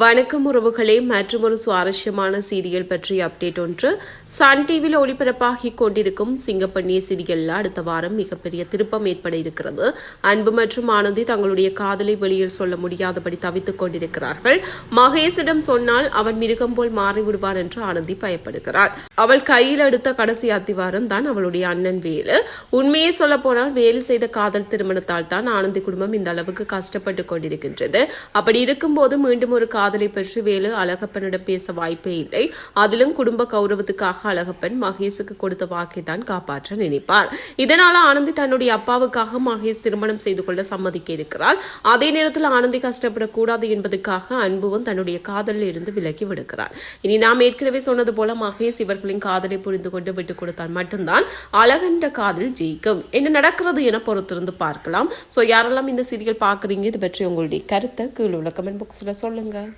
வணக்கம் உறவுகளே மற்றும் ஒரு சுவாரஸ்யமான சீரியல் பற்றிய அப்டேட் ஒன்று. சன் டிவியில் ஒளிபரப்பாகி கொண்டிருக்கும் சிங்கப்பண்ணிய சீரியலில் அடுத்த வாரம் மிகப்பெரிய திருப்பம் ஏற்பட இருக்கிறது. அன்பு மற்றும் ஆனந்தி தங்களுடைய காதலை வெளியில் சொல்ல முடியாதபடி தவித்துக் கொண்டிருக்கிறார்கள். மகேஷிடம் சொன்னால் அவன் மிருகம் போல் மாறிவிடுவான் என்று ஆனந்தி பயப்படுகிறாள். அவள் கையில் எடுத்த கடைசி அத்திவாரம் தான் அவளுடைய அண்ணன் வேலு. உண்மையை சொல்ல போனால் வேலு செய்த காதல் திருமணத்தால் தான் ஆனந்தி குடும்பம் இந்த அளவுக்கு கஷ்டப்பட்டு கொண்டிருக்கின்றது. அப்படி இருக்கும்போது மீண்டும் ஒரு காதலை பற்றி வேலு அழகப்பனிடம் பேச வாய்ப்பே இல்லை. அதிலும் குடும்ப கௌரவத்துக்காக அழகப்பன் மகேஷுக்கு கொடுத்த வாக்கை தான் காப்பாற்ற நினைப்பார். இதனால ஆனந்தி தன்னுடைய அப்பாவுக்காக மகேஷ் திருமணம் செய்து கொள்ள சம்மதிக்க இருக்கிறார் அதே நேரத்தில் ஆனந்தி கஷ்டப்படக்கூடாது என்பதற்காக அன்புவும் தன்னுடைய காதலில் இருந்து விலகி விடுகிறார் இனி நாம் ஏற்கனவே சொன்னது போல மகேஷ் இவர்களின் காதலை புரிந்து கொண்டு விட்டுக் கொடுத்தால் மட்டும்தான் அழகன்ற காதல் ஜெயிக்கும். என்ன நடக்கிறது என பொறுத்திருந்து பார்க்கலாம். சோ யாரெல்லாம் இந்த சீரியல் பார்க்குறீங்க இது பற்றி உங்களுடைய கருத்தை கீழ் உள்ள கமெண்ட் பாக்ஸில் சொல்லுங்கள்